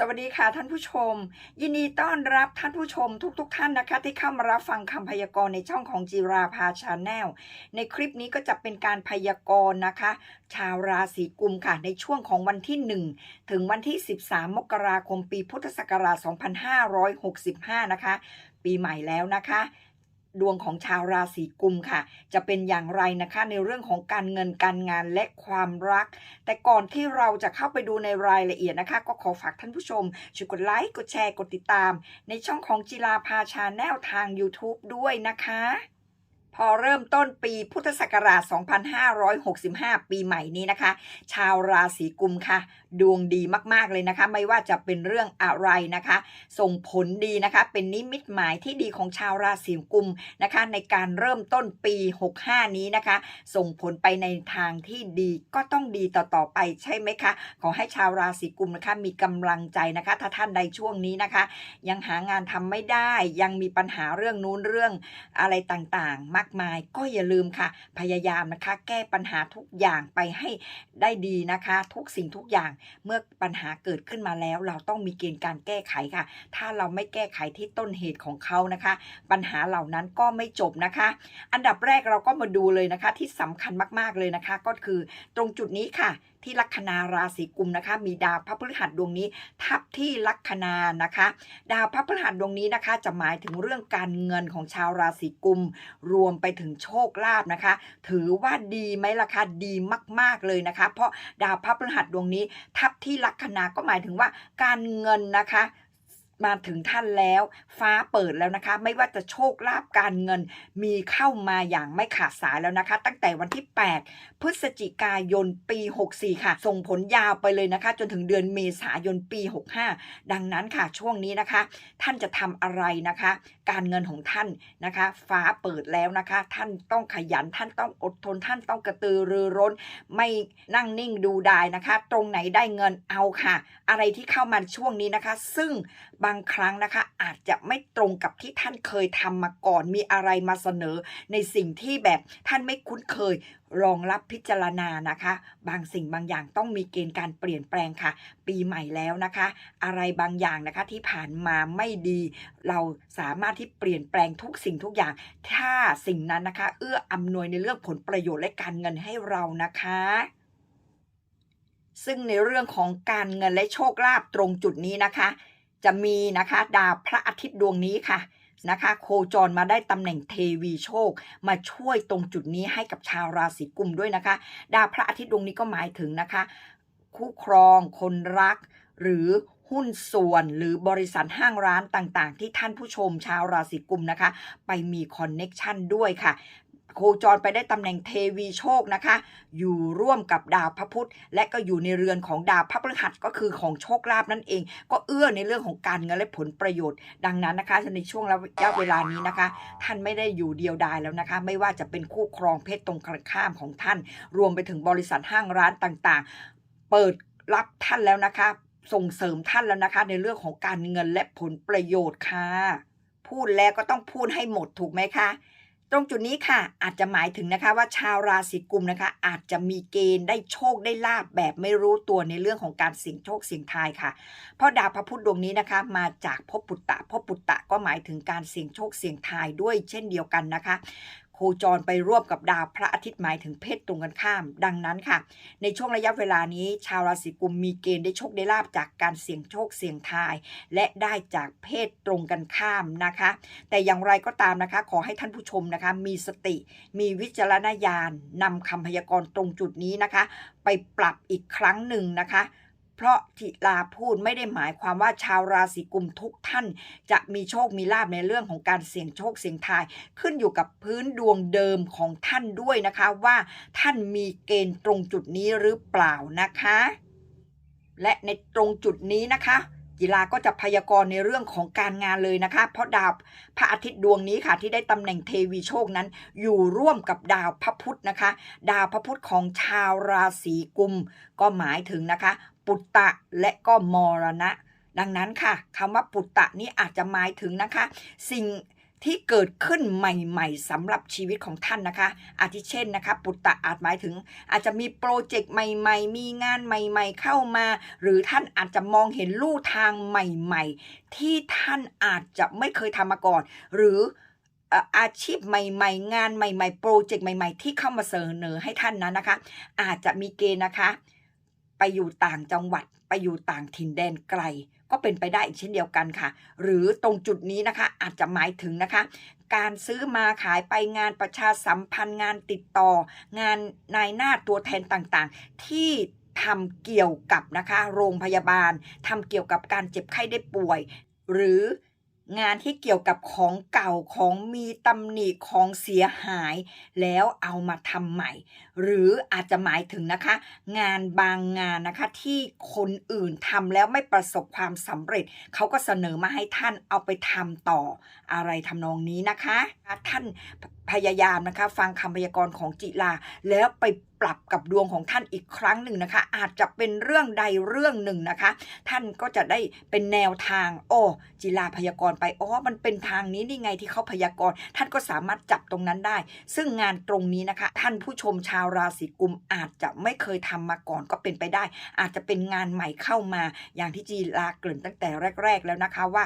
สวัสดีค่ะท่านผู้ชม ยินดีต้อนรับท่านผู้ชมทุกๆทท่านนะคะ ที่เข้ามารับฟังคำพยากรณ์ในช่องของจิราภาชาแนลในคลิปนี้ก็จะเป็นการพยากรณ์นะคะ ชาวราศีกุมค่ะในช่วงของวันที่ 1 ถึงวันที่ 13 มกราคมปีพุทธศักราช 2565 นะคะ ปีใหม่แล้วนะคะ ดวงของชาวราศีกุมค่ะ จะเป็นอย่างไรนะคะในเรื่องของการเงินการงานและความรัก แต่ก่อนที่เราจะเข้าไปดูในรายละเอียดนะคะ ก็ขอฝากท่านผู้ชมช่วยกดไลค์กดแชร์กดติดตาม ในช่องของจิลาภาชาแนลทาง YouTube ด้วยนะคะ พอเริ่มต้นปีพุทธศักราช 2565 ปีใหม่นี้นะคะ ชาวราศีกุมค่ะ ดวงดีมากๆเลยนะคะ ไม่ว่าจะเป็นเรื่องอะไรนะคะ ส่งผลดีนะคะ เป็นนิมิตหมายที่ดีของชาวราศีกุมนะคะ ในการเริ่มต้นปี 65 นี้นะคะ ส่งผลไปในทางที่ดีก็ต้องดีต่อๆไปใช่ไหมคะ ขอให้ชาวราศีกุมนะคะมีกำลังใจนะคะ ถ้าท่านใดช่วงนี้นะคะ ยังหางานทำไม่ได้ยังมีปัญหาเรื่องนู้นเรื่องอะไรต่างๆมากมาย ก็อย่าลืมค่ะ พยายามนะคะ แก้ปัญหาทุกอย่างไปให้ได้ดีนะคะ ทุกสิ่งทุกอย่างเมื่อปัญหาเกิดขึ้นมาแล้ว เราต้องมีเกณฑ์การแก้ไขค่ะ ถ้าเราไม่แก้ไขที่ต้นเหตุของเขานะคะ ปัญหาเหล่านั้นก็ไม่จบนะคะ อันดับแรกเราก็มาดูเลยนะคะ ที่สำคัญมากๆเลยนะคะ ก็คือตรงจุดนี้ค่ะ ที่ลัคนาราศีกุมนะคะ มีดาวพระพฤหัสดวงนี้ ทับที่ลัคนานะคะ ดาวพระพฤหัสดวงนี้นะคะ จะหมายถึงเรื่องการเงินของชาวราศีกุม รวมไปถึงโชคลาภนะคะ ถือว่าดีไหมล่ะคะดีมาก ๆเลยนะคะ เพราะดาวพระพฤหัสดวงนี้ ทับที่ลัคนาก็หมายถึงว่าการเงินนะคะ มาถึงท่านแล้ว ฟ้าเปิดแล้วนะคะ ไม่ว่าจะโชคลาภการเงิน มีเข้ามาอย่างไม่ขาดสายแล้วนะคะ ตั้งแต่วันที่ 8 พฤศจิกายนปี 64 ค่ะ ส่งผลยาวไปเลยนะคะ จนถึงเดือนเมษายนปี 65 ดังนั้นค่ะช่วงนี้นะคะ ท่านจะทำอะไรนะคะ การเงินของท่านนะคะ ฟ้าเปิดแล้วนะคะ ท่านต้องขยันท่านต้องอดทน ท่านต้องกระตือรือร้น ไม่นั่งนิ่งดูดายนะคะ ตรงไหนได้เงินเอาค่ะ อะไรที่เข้ามาช่วงนี้นะคะ ซึ่งบางครั้งนะคะอาจจะไม่ตรงกับที่ท่านเคยทำมาก่อนมีอะไรมาเสนอ ในสิ่งที่แบบท่านไม่คุ้นเคยรองรับพิจารณานะคะ บางสิ่งบางอย่างต้องมีเกณฑ์การเปลี่ยนแปลงค่ะ ปีใหม่แล้วนะคะ อะไรบางอย่างนะคะที่ผ่านมาไม่ดี เราสามารถที่เปลี่ยนแปลงทุกสิ่งทุกอย่าง ถ้าสิ่งนั้นนะคะ เอื้ออำนวยในเรื่องผลประโยชน์และการเงินให้เรานะคะซึ่งในเรื่องของการเงินและโชคลาภตรงจุดนี้นะคะ จะมีนะคะ ดาวพระอาทิตย์ดวงนี้ค่ะ นะคะ โคจรมาได้ตำแหน่งเทวีโชค มาช่วยตรงจุดนี้ให้กับชาวราศีกุมด้วยนะคะ ดาวพระอาทิตย์ดวงนี้ก็หมายถึงนะคะ คู่ครอง คนรัก หรือหุ้นส่วนหรือบริษัทห้างร้านต่างๆ ที่ท่านผู้ชมชาวราศีกุมนะคะ ไปมีคอนเน็กชันด้วยค่ะ โคจรไปได้ตำแหน่งเทวีโชคนะคะ อยู่ร่วมกับดาวพระพุธ และก็อยู่ในเรือนของดาวพระพฤหัสก็คือของโชคลาภนั่นเอง ก็เอื้อในเรื่องของการเงินและผลประโยชน์ ดังนั้นนะคะในช่วงระยะเวลานี้นะคะ ท่านไม่ได้อยู่เดียวดายแล้วนะคะ ไม่ว่าจะเป็นคู่ครองเพศตรงข้ามของท่าน รวมไปถึงบริษัทห้างร้านต่างๆ เปิดรับท่านแล้วนะคะ ส่งเสริมท่านแล้วนะคะ ในเรื่องของการเงินและผลประโยชน์ค่ะพูดแล้วก็ต้องพูดให้หมดถูกไหมคะ ตรงจุดนี้ค่ะ อาจจะหมายถึงนะคะว่าชาวราศีกุมนะคะ อาจจะมีเกณฑ์ได้โชคได้ลาบแบบไม่รู้ตัวในเรื่องของการเสี่ยงโชคเสี่ยงทายค่ะ เพราะดาวพระพุธดวงนี้นะคะ มาจากพบปุตตะพบปุตตะก็หมายถึงการเสี่ยงโชคเสี่ยงทายด้วยเช่นเดียวกันนะคะ โคจรไปร่วมกับดาวพระอาทิตย์หมายถึงเพศตรงกันข้าม ดังนั้นค่ะ ในช่วงระยะเวลานี้ ชาวราศีกุมมีเกณฑ์ได้โชคได้ลาบจากการเสี่ยงโชคเสี่ยงทาย และได้จากเพศตรงกันข้ามนะคะ แต่อย่างไรก็ตามนะคะ ขอให้ท่านผู้ชมนะคะ มีสติ มีวิจารณญาณนำคำพยากรณ์ตรงจุดนี้นะคะ ไปปรับอีกครั้งหนึ่งนะคะ เพราะทิลาพูดไม่ได้หมายความว่าชาวราศีกุมทุกท่าน จะมีโชคมีลาบในเรื่องของการเสี่ยงโชคเสี่ยงทาย ขึ้นอยู่กับพื้นดวงเดิมของท่านด้วยนะคะว่าท่านมีเกณฑ์ตรงจุดนี้หรือเปล่านะคะ และในตรงจุดนี้นะคะกีฬาก็จะพยากรณ์ในเรื่องของการงานเลยนะคะ เพราะดาวพระอาทิตย์ดวงนี้ค่ะ ที่ได้ตำแหน่งเทวีโชคนั้น อยู่ร่วมกับดาวพระพุธนะคะ ดาวพระพุธของชาวราศีกุม ก็หมายถึงนะคะ ปุตตะและก็มรณะ ดังนั้นค่ะคำว่าปุตตะนี้อาจจะหมายถึงนะคะ สิ่งที่เกิดขึ้นใหม่ๆสำหรับชีวิตของท่านนะคะ อาทิเช่นนะคะ ปุตตะอาจหมายถึง อาจจะมีโปรเจกต์ใหม่ๆ มีงานใหม่ ๆ เข้ามา หรือท่านอาจจะมองเห็นลู่ทางใหม่ ๆ ที่ท่านอาจจะไม่เคยทำมาก่อน หรือเอ่ออาชีพใหม่ๆ งานใหม่ ๆ โปรเจกต์ใหม่ ๆ ที่เข้ามาเสนอให้ท่านนั้นนะคะ อาจจะมีเกณฑ์นะคะ ไปอยู่ต่างจังหวัด ไปอยู่ต่างถิ่นแดนไกล ก็เป็นไปได้อีกเช่นเดียวกันค่ะ หรือตรงจุดนี้นะคะอาจจะหมายถึงนะคะ การซื้อมาขายไปงานประชาสัมพันธ์งานติดต่อ งานนายหน้าตัวแทนต่างๆ ที่ทำเกี่ยวกับนะคะ โรงพยาบาลทำเกี่ยวกับการเจ็บไข้ได้ป่วย หรือ งานที่เกี่ยวกับของเก่าของมีตำหนิของเสียหาย แล้วเอามาทำใหม่ หรืออาจจะหมายถึงนะคะ งานบางงานนะคะที่คนอื่นทำแล้วไม่ประสบความสำเร็จ เขาก็เสนอมาให้ท่านเอาไปทำต่ออะไรทำนองนี้นะคะ ท่าน พยายามนะคะ ฟังคำพยากรณ์ของจิลา แล้วไปปรับกับดวงของท่านอีกครั้งหนึ่งนะคะ อาจจะเป็นเรื่องใดเรื่องหนึ่งนะคะ ท่านก็จะได้เป็นแนวทางโอ้จิลาพยากรณ์ไปอ๋อมันเป็นทางนี้นี่ไงที่เขาพยากรณ์ท่านก็สามารถจับตรงนั้นได้ ซึ่งงานตรงนี้นะคะ ท่านผู้ชมชาวราศีกุมอาจจะไม่เคยทำมาก่อนก็เป็นไปได้ อาจจะเป็นงานใหม่เข้ามา อย่างที่จีลาเกริ่นตั้งแต่แรก ๆ แล้วนะคะว่า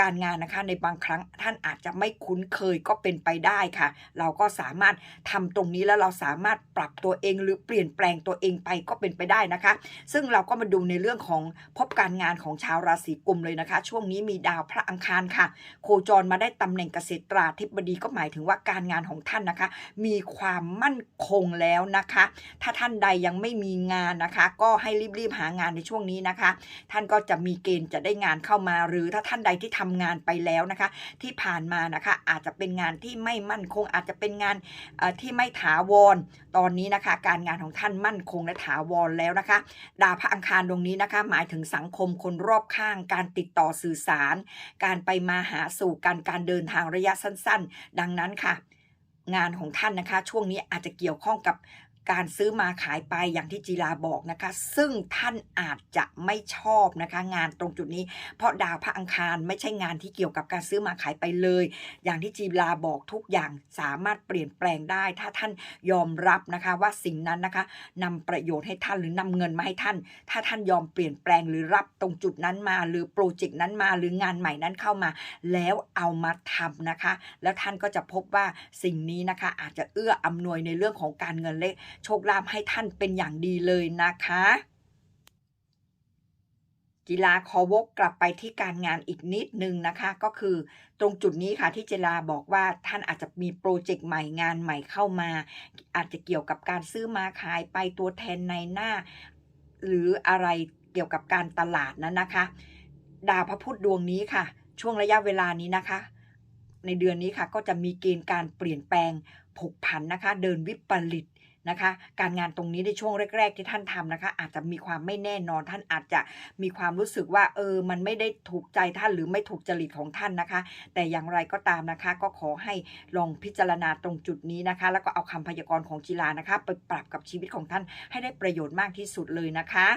การงานนะคะ ในบางครั้งท่านอาจจะไม่คุ้นเคยก็เป็นไปได้ค่ะ เราก็สามารถทำตรงนี้แล้วเราสามารถปรับตัวเองหรือเปลี่ยนแปลงตัวเองไปก็เป็นไปได้นะคะ ซึ่งเราก็มาดูในเรื่องของพบการงานของชาวราศีกุมเลยนะคะ ช่วงนี้มีดาวพระอังคารค่ะ โคจรมาได้ตำแหน่งเกษตราธิบดีก็หมายถึงว่าการงานของท่านนะคะ มีความมั่นคงแล้วนะคะ ถ้าท่านใดยังไม่มีงานนะคะ ก็ให้รีบๆหางานในช่วงนี้นะคะ ท่านก็จะมีเกณฑ์จะได้งานเข้ามา หรือถ้าท่านใดที่ททำงานไปแล้วนะคะ ที่ผ่านมานะคะ อาจจะเป็นงานที่ไม่มั่นคง อาจจะเป็นงานที่ไม่ถาวร ตอนนี้นะคะ การงานของท่านมั่นคงและถาวรแล้วนะคะ ดาวพระอังคารดวงนี้นะคะ หมายถึงสังคมคนรอบข้าง การติดต่อสื่อสาร การไปมาหาสู่การการเดินทางระยะสั้น ๆ ดังนั้นค่ะงานของท่านนะคะ ช่วงนี้อาจจะเกี่ยวข้องกับ การซื้อมาขายไปอย่างที่จีราบอกนะคะ ซึ่งท่านอาจจะไม่ชอบนะคะ งานตรงจุดนี้ เพราะดาวพระอังคารไม่ใช่งานที่เกี่ยวกับการซื้อมาขายไปเลย อย่างที่จีราบอกทุกอย่างสามารถเปลี่ยนแปลงได้ ถ้าท่านยอมรับนะคะว่าสิ่งนั้นนะคะนำประโยชน์ให้ท่านหรือนำเงินมาให้ท่าน ถ้าท่านยอมเปลี่ยนแปลงหรือรับตรงจุดนั้นมา หรือโปรเจกต์นั้นมาหรืองานใหม่นั้นเข้ามา แล้วเอามาทำนะคะ แล้วท่านก็จะพบว่าสิ่งนี้นะคะอาจจะเอื้ออำนวยในเรื่องของการเงินและโชคลาภให้ท่านเป็นอย่างดีเลยนะคะจิลาขอวกกลับไปที่การงานอีกนิดนึงนะคะ ก็คือตรงจุดนี้ค่ะที่จิลาบอกว่าท่านอาจจะมีโปรเจกต์ใหม่งานใหม่เข้ามา อาจจะเกี่ยวกับการซื้อมาขายไปตัวแทนในหน้า หรืออะไรเกี่ยวกับการตลาดนั้นนะคะ ดาวพระพุธดวงนี้ค่ะ ช่วงระยะเวลานี้นะคะ ในเดือนนี้ค่ะก็จะมีเกณฑ์การเปลี่ยนแปลงผกผันนะคะ เดินวิปริต นะคะ การงานตรงนี้ในช่วงแรก ๆ ที่ท่านทำนะคะ อาจจะมีความไม่แน่นอนท่านอาจจะมีความรู้สึกว่าเออมันไม่ได้ถูกใจท่านหรือไม่ถูกจริตของท่านนะคะ แต่อย่างไรก็ตามนะคะ ก็ขอให้ลองพิจารณาตรงจุดนี้นะคะ แล้วก็เอาคำพยากรณ์ของจีลานะคะ ไปปรับกับชีวิตของท่านให้ได้ประโยชน์มากที่สุดเลยนะคะ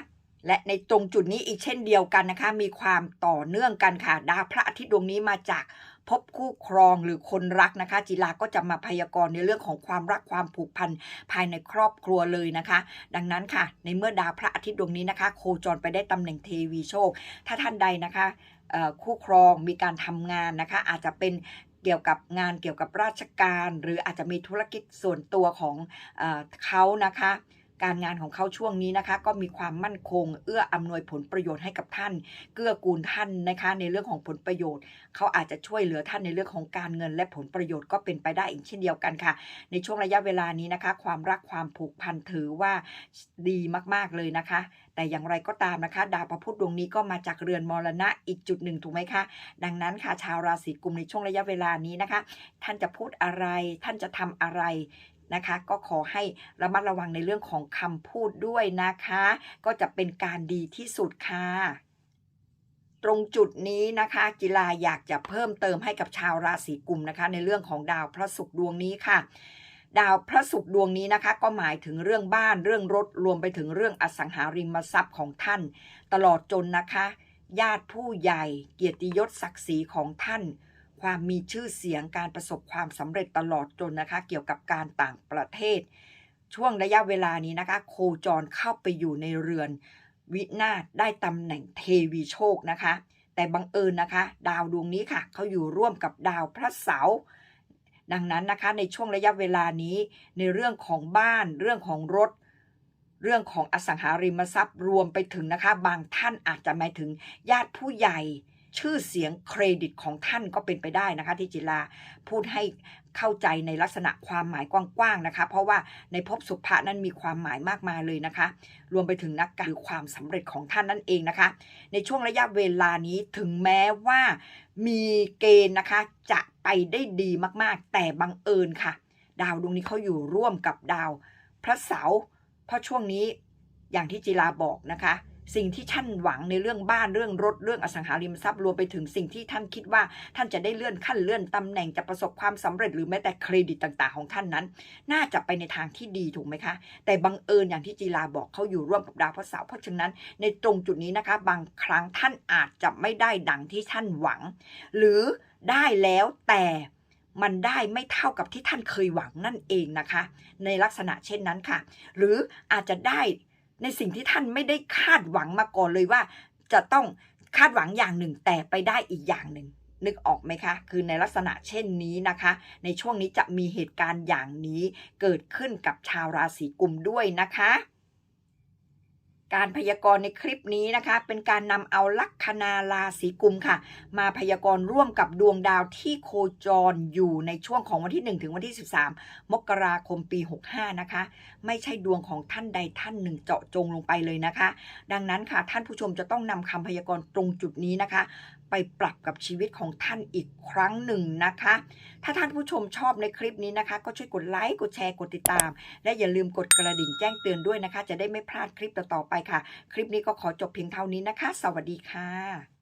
และในตรงจุดนี้อีกเช่นเดียวกันนะคะ มีความต่อเนื่องกันค่ะ ดาวพระอาทิตย์ดวงนี้มาจาก พบคู่ครองหรือคนรักนะคะ จิลาก็จะมาพยากรณ์ในเรื่องของความรักความผูกพันภายในครอบครัวเลยนะคะ ดังนั้นค่ะ ในเมื่อดาวพระอาทิตย์ดวงนี้นะคะ โคจรไปได้ตำแหน่งเทวีโชค ถ้าท่านใดนะคะคู่ครองมีการทำงานนะคะ อาจจะเป็นเกี่ยวกับงานเกี่ยวกับราชการ หรืออาจจะมีธุรกิจส่วนตัวของเอเขานะคะ การงานของเขาช่วงนี้นะคะ ก็มีความมั่นคง เอื้ออำนวยผลประโยชน์ให้กับท่าน เกื้อกูลท่านนะคะในเรื่องของผลประโยชน์ เขาอาจจะช่วยเหลือท่านในเรื่องของการเงินและผลประโยชน์ก็เป็นไปได้อีกเช่นเดียวกันค่ะ ในช่วงระยะเวลานี้นะคะ ความรักความผูกพันถือว่าดีมาก ๆเลยนะคะแต่อย่างไรก็ตามนะคะ ดาวพระพุธดวงนี้ก็มาจากเรือนมรณะอีกจุดหนึ่งถูกไหมคะ ดังนั้นค่ะชาวราศีกุมในช่วงระยะเวลานี้นะคะ ท่านจะพูดอะไร ท่านจะทำอะไร นะคะ ก็ขอให้ระมัดระวังในเรื่องของคำพูดด้วยนะคะ ก็จะเป็นการดีที่สุดค่ะตรงจุดนี้นะคะกีฬาอยากจะเพิ่มเติมให้กับชาวราศีกุมนะคะ ในเรื่องของดาวพระศุกร์ดวงนี้ค่ะดาวพระศุกร์ดวงนี้นะคะ ก็หมายถึงเรื่องบ้านเรื่องรถรวมไปถึงเรื่องอสังหาริมทรัพย์ของท่าน ตลอดจนนะคะ ญาติผู้ใหญ่เกียรติยศศักดิ์ศรีของท่าน ความมีชื่อเสียงการประสบความสำเร็จตลอดจนนะคะ เกี่ยวกับการต่างประเทศ ช่วงระยะเวลานี้นะคะ โคจรเข้าไปอยู่ในเรือนวินาศได้ตำแหน่งเทวีโชคนะคะ แต่บังเอิญนะคะ ดาวดวงนี้ค่ะเขาอยู่ร่วมกับดาวพระเสาร์ดังนั้นนะคะในช่วงระยะเวลานี้ในเรื่องของบ้านเรื่องของรถ เรื่องของอสังหาริมทรัพย์รวมไปถึงนะคะ บางท่านอาจจะหมายถึงญาติผู้ใหญ่ ชื่อเสียงเครดิตของท่านก็เป็นไปได้นะคะ ที่จิลาพูดให้เข้าใจในลักษณะความหมายกว้างๆนะคะ เพราะว่าในภพสุภะนั้นมีความหมายมากมายเลยนะคะ รวมไปถึงนักการหรือความสำเร็จของท่านนั่นเองนะคะ ในช่วงระยะเวลานี้ถึงแม้ว่ามีเกณฑ์นะคะจะไปได้ดีมากๆ แต่บังเอิญค่ะ ดาวดวงนี้เขาอยู่ร่วมกับดาว พระเสาร์เพราะช่วงนี้อย่างที่จิลาบอกนะคะ สิ่งที่ท่านหวังในเรื่องบ้านเรื่องรถเรื่องอสังหาริมทรัพย์รวมไปถึงสิ่งที่ท่านคิดว่าท่านจะได้เลื่อนขั้นเลื่อนตำแหน่งจะประสบความสำเร็จหรือแม้แต่เครดิตต่างๆ ของท่านนั้น น่าจะไปในทางที่ดีถูกไหมคะ แต่บังเอิญอย่างที่จีราบอกเขาอยู่ร่วมกับดาวพระเสาร์เพราะฉะนั้นในตรงจุดนี้นะคะ บางครั้งท่านอาจจะไม่ได้ดังที่ท่านหวัง หรือได้แล้วแต่มันได้ไม่เท่ากับที่ท่านเคยหวังนั่นเองนะคะ ในลักษณะเช่นนั้นค่ะ หรืออาจจะได้ ในสิ่งที่ท่านไม่ได้คาดหวังมาก่อนเลยว่า จะต้องคาดหวังอย่างหนึ่งแต่ไปได้อีกอย่างหนึ่งนึกออกไหมคะ คือในลักษณะเช่นนี้นะคะ ในช่วงนี้จะมีเหตุการณ์อย่างนี้เกิดขึ้นกับชาวราศีกุมด้วยนะคะ การพยากรณ์ในคลิปนี้นะคะ เป็นการนำเอาลัคนาราศีกุมค่ะ มาพยากรณ์ร่วมกับดวงดาวที่โคจรอยู่ในช่วงของวันที่ 1 ถึงวันที่ 13 มกราคมปี 65 นะคะ ไม่ใช่ดวงของท่านใดท่านหนึ่งเจาะจงลงไปเลยนะคะ ดังนั้นค่ะท่านผู้ชมจะต้องนำคำพยากรณ์ตรงจุดนี้นะคะ ไปปรับกับชีวิตของท่านอีกครั้งหนึ่งนะคะ ถ้าท่านผู้ชมชอบในคลิปนี้นะคะ ก็ช่วยกดไลค์กดแชร์กดติดตาม และอย่าลืมกดกระดิ่งแจ้งเตือนด้วยนะคะ จะได้ไม่พลาดคลิปต่อๆไปค่ะ คลิปนี้ก็ขอจบเพียงเท่านี้นะคะ สวัสดีค่ะ